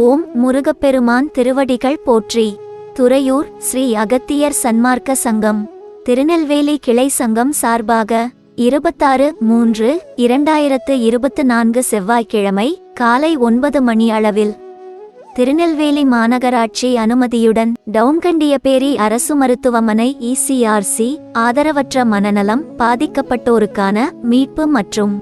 ஓம் முருகப்பெருமான் திருவடிகள் போற்றி. துறையூர் ஸ்ரீ அகத்தியர் சன்மார்க்க சங்கம். திருநெல்வேலி கிளை சங்கம் சார்பாக இருபத்தாறு மூன்று இரண்டாயிரத்து இருபத்து நான்கு செவ்வாய்க்கிழமை காலை ஒன்பது மணி அளவில். திருநெல்வேலி மாநகராட்சி அனுமதியுடன் டவுன்கண்டியபேரி அரசு மருத்துவமனை இசிஆர்சி ஆதரவற்ற மனநலம் பாதிக்கப்பட்டோருக்கான மீட்பு மற்றும்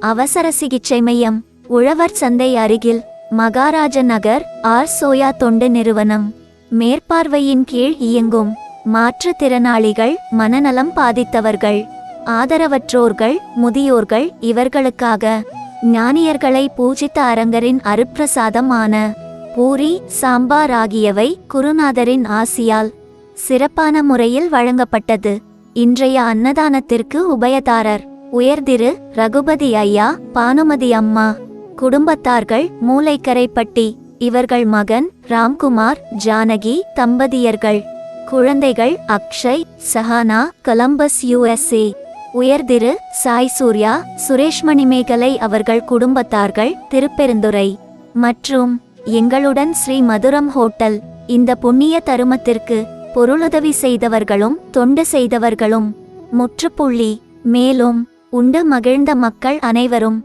அவசர சிகிச்சை மையம் உழவர் சந்தை அருகில் மகாராஜ நகர் ஆர் சோயா தொண்டு நிறுவனம். மேற்பார்வையின் கீழ் இயங்கும் மாற்றுத்திறனாளிகள் மனநலம் பாதித்தவர்கள் ஆதரவற்றோர்கள் முதியோர்கள் இவர்களுக்காக ஞானியர்களை பூஜித்த அரங்கரின் அருப்பிரசாதம் ஆன பூரி சாம்பார் ஆகியவை குருநாதரின் ஆசியால் சிறப்பான முறையில் வழங்கப்பட்டது. இன்றைய அன்னதானத்திற்கு உபயதாரர் உயர்திரு ரகுபதி ஐயா பானுமதி அம்மா குடும்பத்தார்கள் மூளைக்கரைப்பட்டி இவர்கள் மகன் ராம்குமார் ஜானகி தம்பதியர்கள். குழந்தைகள் அக்ஷய் சஹானா கொலம்பஸ் யுஎஸ்ஏ. உயர்திரு சாய் சூர்யா சுரேஷ்மணி மேகலை அவர்கள் குடும்பத்தார்கள் திருப்பெருந்துறை. மற்றும் எங்களுடன் ஸ்ரீ மதுரம் ஹோட்டல். இந்த புண்ணிய தருமத்திற்கு பொருளுதவி செய்தவர்களும் தொண்டு செய்தவர்களும். முற்றுப்புள்ளி. மேலும் உண்டு மகிழ்ந்த மக்கள் அனைவரும்.